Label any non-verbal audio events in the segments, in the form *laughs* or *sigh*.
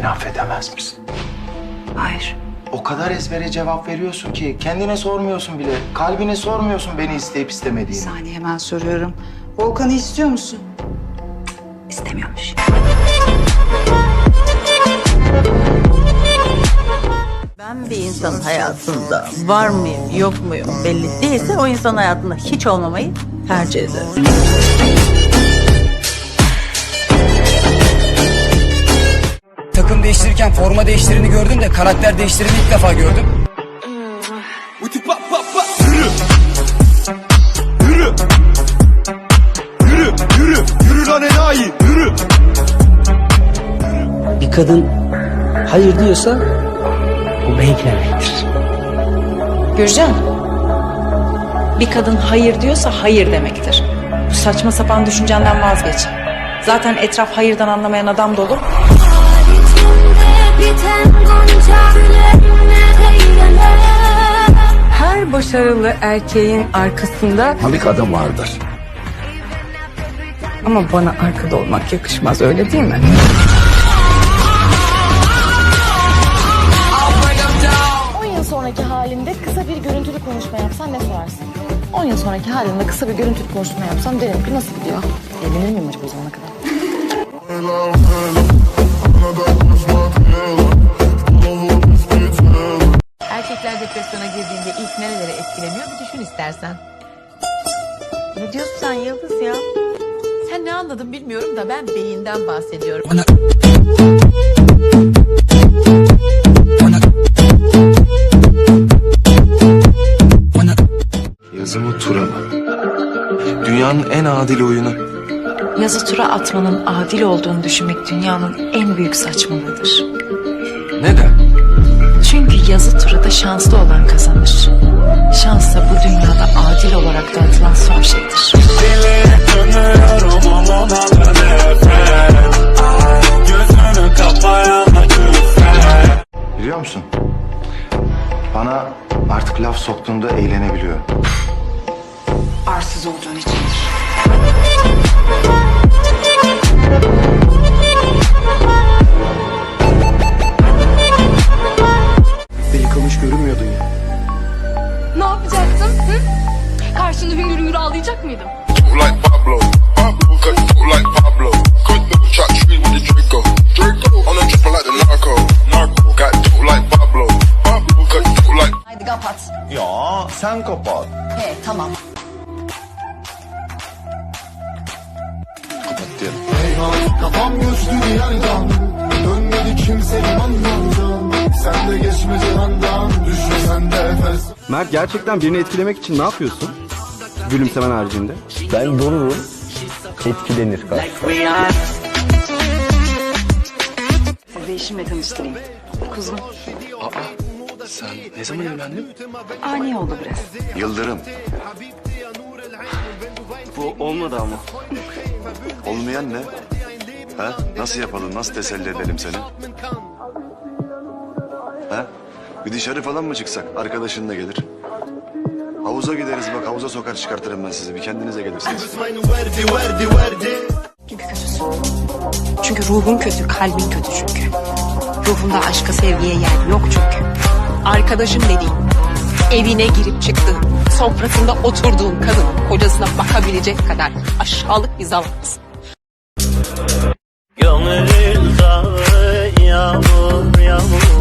Beni affedemez misin? Hayır. O kadar ezbere cevap veriyorsun ki kendine sormuyorsun bile. Kalbine sormuyorsun beni isteyip Bir istemediğini. saniye hemen soruyorum. Volkan'ı istiyor musun? İstemiyormuş. Ben bir insanın hayatında var mıyım, yok muyum belli değilse o insan hayatında hiç olmamayı tercih ederim. Takım değiştirirken forma değiştirini gördüm de karakter değiştirini ilk defa gördüm. Yürü. Yürü. Yürü, yürü, yürü lan enayi, yürü. Bir kadın hayır diyorsa bu belki demektir. Gürcan. Bir kadın hayır diyorsa hayır demektir. Bu saçma sapan düşüncenden vazgeç. Zaten etraf hayırdan anlamayan adam dolu. Biten gonca. Her başarılı erkeğin arkasında Bir kadın vardır. ama bana arkada olmak yakışmaz öyle değil mi? sonraki halinde kısa bir görüntülü konuşma yapsan ne sorarsın? 10 yıl sonraki halinde kısa bir görüntülü konuşma yapsam derim ki nasıl gidiyor? Evlenir miyim acaba o zamana kadar? *laughs* Erkekler depresyona girdiğinde ilk nereleri etkileniyor bir düşün istersen. Ne diyorsun sen Yıldız ya? Sen ne anladın bilmiyorum da ben beyinden bahsediyorum. Bana... Bana... Bana... Yazı mı tura mı? Dünyanın en adil oyunu. Yazı tura atmanın adil olduğunu düşünmek dünyanın en büyük saçmalığıdır. Neden? Çünkü yazı turada şanslı olan kazanır. Şans da bu dünyada adil olarak dağıtılan son şeydir. Biliyor musun? Bana artık laf soktuğunda eğlenebiliyorum. Arsız olduğun içindir. Görünmüyordun ya. Ne yapacaktın? Hı? Karşında hüngür hüngür ağlayacak mıydım? Like Pablo, Pablo, like Pablo. Cut the shot tree with the Draco. Draco on the triple like the narco. Narco got dope like Pablo, Pablo, cut dope like. Haydi kapat. Ya sen kapat. He tamam. Kapat diyelim. Kafam göçtü diyardan. Dönmedi kimse limandan. Sen de geçme cihandan. Düşme sen de efes. Mert gerçekten birini etkilemek için ne yapıyorsun? Gülümsemen haricinde. Ben donurum. Etkilenir karşı. Sizi eşimle tanıştırayım. Kuzum. Sen ne zaman evlendin? Ani oldu biraz. Yıldırım. Bu olmadı ama. Olmayan ne? Ha? Nasıl yapalım? Nasıl teselli edelim seni? Ha? Bir dışarı falan mı çıksak? Arkadaşın da gelir. Havuza gideriz bak havuza sokar çıkartırım ben sizi. Bir kendinize gelirsiniz. Çünkü kötüsün. Çünkü ruhun kötü, kalbin kötü çünkü. Ruhunda aşka sevgiye yer yok çünkü. Arkadaşım dediğin, evine girip çıktığın, sofrasında oturduğun kadın kocasına bakabilecek kadar aşağılık bir zavallısın. Gönül dağı yağmur yağmur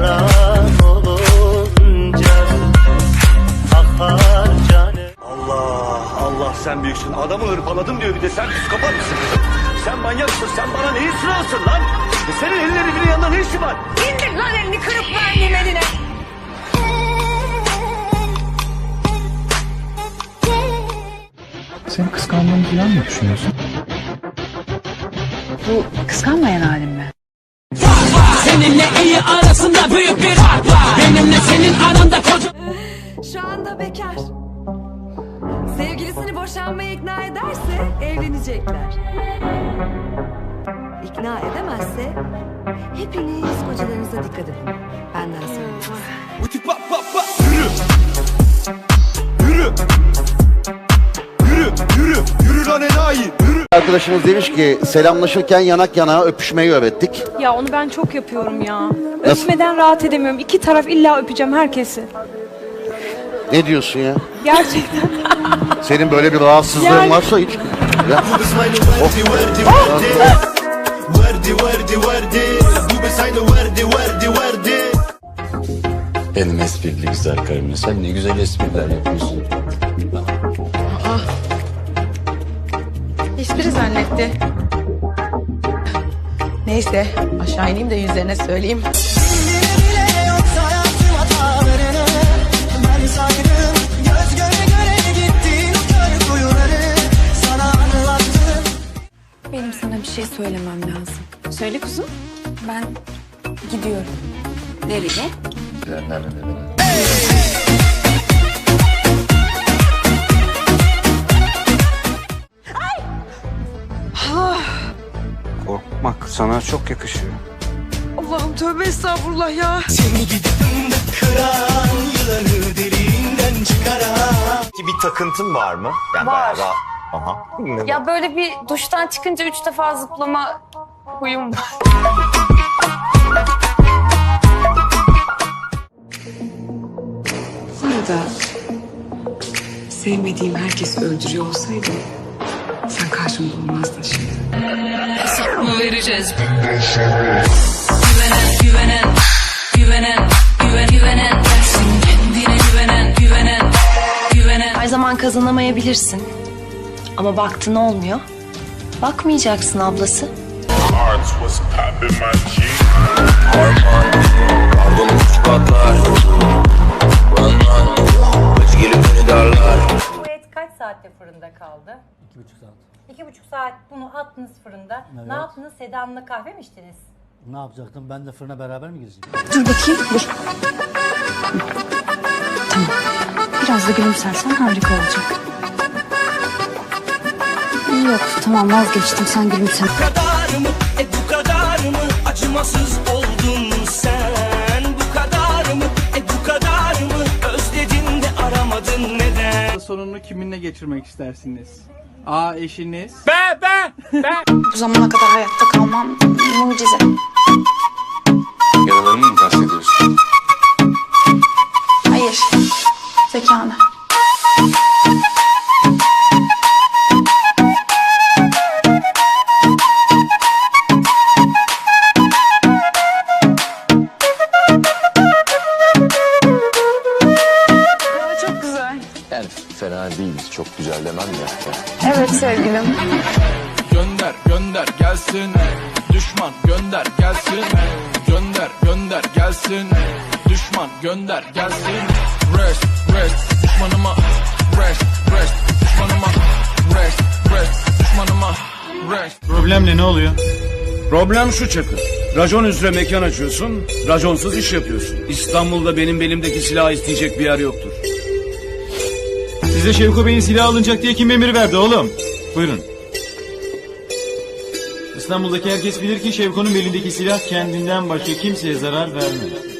boran olunca akar canım. Allah Allah sen büyüksün. Adamı hırpaladım diyor bir de sen psikopat mısın? Sen manyaksın. Sen bana neyin sırasın lan? E Senin elin herifinin yanında ne işi var? İndir lan elini kırıp vermeyeyim eline. Seni kıskandığını falan mı düşünüyorsun? Bu kıskanmayan halim mi? Seninle iyi arasında büyük bir fark var. Benimle senin aranda koca... Şu anda bekar. Sevgilisini boşanmaya ikna ederse evlenecekler. İkna edemezse hepiniz kocalarınıza dikkat edin. Benden söyleyeceğiz. Arkadaşımız demiş ki selamlaşırken yanak yana öpüşmeyi öğrettik. Ya onu ben çok yapıyorum ya. Nasıl? Öpmeden rahat edemiyorum. İki taraf illa öpeceğim herkesi. Ne diyorsun ya? Gerçekten. *laughs* Senin böyle bir rahatsızlığın Yani- varsa hiç... Ya. Benim esprili güzel karım. Sen ne güzel espriler yapıyorsun. Espri zannetti. Neyse aşağı ineyim de yüzlerine söyleyeyim. Benim sana bir şey söylemem lazım. Söyle kuzum. Ben gidiyorum. Nereye? Korkmak sana çok yakışıyor. Allah'ım tövbe estağfurullah ya. Ki bir takıntın var mı? Yani Var. bayağı Aha. Ya böyle bir duştan çıkınca üç defa zıplama huyum var. Burada sevmediğim herkesi öldürüyor olsaydım sen karşımda olmazdın şimdi. Vereceğiz? Güvenen, güvenen, güvenen, güven, güvenen gelsin. Kendine güvenen, güvenen, güvenen. Her zaman kazanamayabilirsin. Ama baktın olmuyor. Bakmayacaksın ablası. Bana kaç saatte fırında kaldı? İki buçuk saat. İki buçuk saat bunu attınız fırında. Evet. Ne yaptınız? Sedan'la kahve mi içtiniz? Ne yapacaktım? Ben de fırına beraber mi gireceğim? Dur bakayım. Dur. Tamam. Biraz da gülümsersen harika olacak. Yok tamam vazgeçtim sen gülümse. Bu kadar mı? E bu kadar mı? Acımasız Sonunu kiminle geçirmek istersiniz? A eşiniz. Bu zamana kadar hayatta kalmam mucize. Yaralarını mı kastediyorsun? Hayır. Zekanı. Düşman gönder gelsin. Rest rest düşmanıma. Rest rest düşmanıma. Rest rest düşmanıma. Rest. Problem ne oluyor? Problem şu Çakır. Racon üzere mekan açıyorsun, raconsuz iş yapıyorsun. İstanbul'da benim belimdeki silah isteyecek bir yer yoktur. Size Şevko Bey'in silah alınacak diye kim emir verdi oğlum? Buyurun. İstanbul'daki herkes bilir ki Şevko'nun belindeki silah kendinden başka kimseye zarar vermez.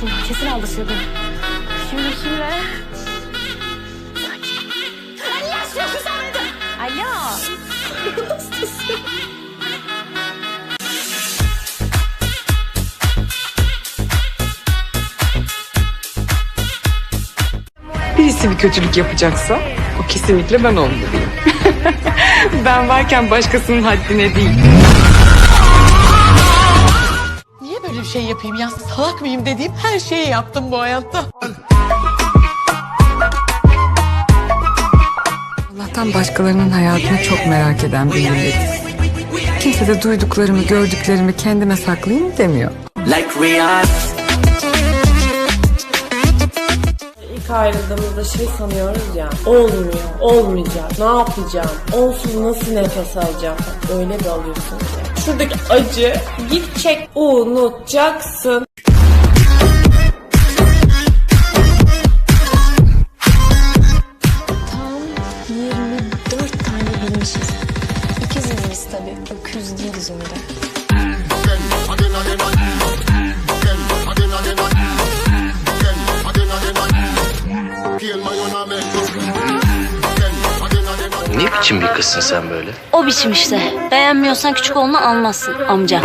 Açtım. Kesin sırrı. Şimdi kimle? Ali yaşıyorsun sen beni. Alo. Birisi bir kötülük yapacaksa o kesinlikle ben olmalıyım. *laughs* ben varken başkasının haddine değil. Bir şey yapayım ya? Salak mıyım dediğim her şeyi yaptım bu hayatta. Allah'tan başkalarının hayatını çok merak eden bir milletiz. Kimse de duyduklarımı, gördüklerimi kendime saklayayım demiyor. Like Rihanna. İlk ayrıldığımızda şey sanıyoruz ya. Olmuyor, olmayacak. Ne yapacağım? Onsuz nasıl nefes alacağım? Öyle bir alıyorsun şuradaki acı gidecek unutacaksın. Tam 24 tane bilmişiz. İkiz değiliz tabii. Öküz değiliz öyle. Peel my own ne biçim bir kızsın sen böyle? O biçim işte. Beğenmiyorsan küçük oğlunu almazsın amca.